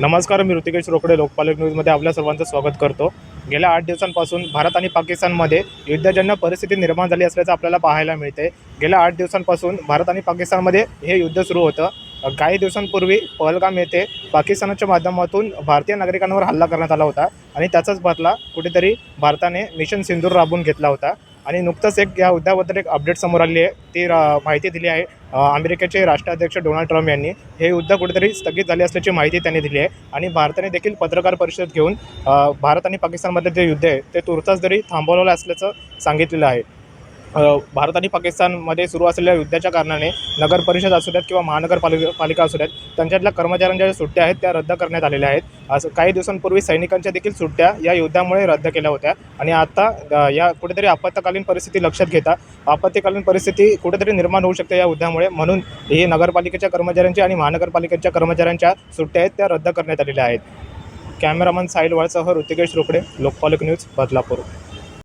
नमस्कार मी ऋतिकेश रोकडे लोकपालक न्यूजमध्ये आपल्या सर्वांचं स्वागत करतो. गेल्या आठ दिवसांपासून भारत आणि पाकिस्तानमध्ये युद्धजन्य परिस्थिती निर्माण झाली असल्याचं आपल्याला पाहायला मिळते गेल्या आठ दिवसांपासून भारत आणि पाकिस्तानमध्ये हे युद्ध सुरू होतं. काही दिवसांपूर्वी पहलगाम येथे पाकिस्तानाच्या माध्यमातून भारतीय नागरिकांवर हल्ला करण्यात आला होता आणि त्याचाच बदला कुठेतरी भारताने मिशन सिंदूर राबवून घेतला होता. आणि नुकतंच एक या मुद्द्याबद्दल एक अपडेट समोर आली आहे. ती माहिती दिली आहे. अमेरिकेचे राष्ट्राध्यक्ष डोनाल्ड ट्रम्प यांनी. हे युद्ध कुठेतरी स्थगित झाले असल्याची माहिती त्यांनी दिली आहे. आणि भारताने देखील पत्रकार परिषद घेऊन भारत आणि पाकिस्तानमधले जे युद्ध आहे ते तुर्तास जरी थांबवलेलं असल्याचं सांगितलेलं आहे. भारत आणि पाकिस्तानमध्ये सुरू असलेल्या युद्धाच्या कारणाने नगर परिषद असू द्यात किंवा महानगरपालिका पालिका असू द्यात त्यांच्यातल्या कर्मचाऱ्यांच्या ज्या सुट्ट्या आहेत त्या रद्द करण्यात आलेल्या आहेत. असं काही दिवसांपूर्वी सैनिकांच्या देखील सुट्ट्या या युद्धामुळे रद्द केल्या होत्या. आणि आता या कुठेतरी आपत्कालीन परिस्थिती लक्षात घेता आपत्कालीन परिस्थिती कुठेतरी निर्माण होऊ शकते या युद्धामुळे. म्हणून ही नगरपालिकेच्या कर्मचाऱ्यांच्या आणि महानगरपालिकेच्या कर्मचाऱ्यांच्या सुट्ट्या आहेत त्या रद्द करण्यात आलेल्या आहेत. कॅमेरामन साहिल वाळसह ऋतिकेश रोकडे लोकपालक न्यूज बदलापूर.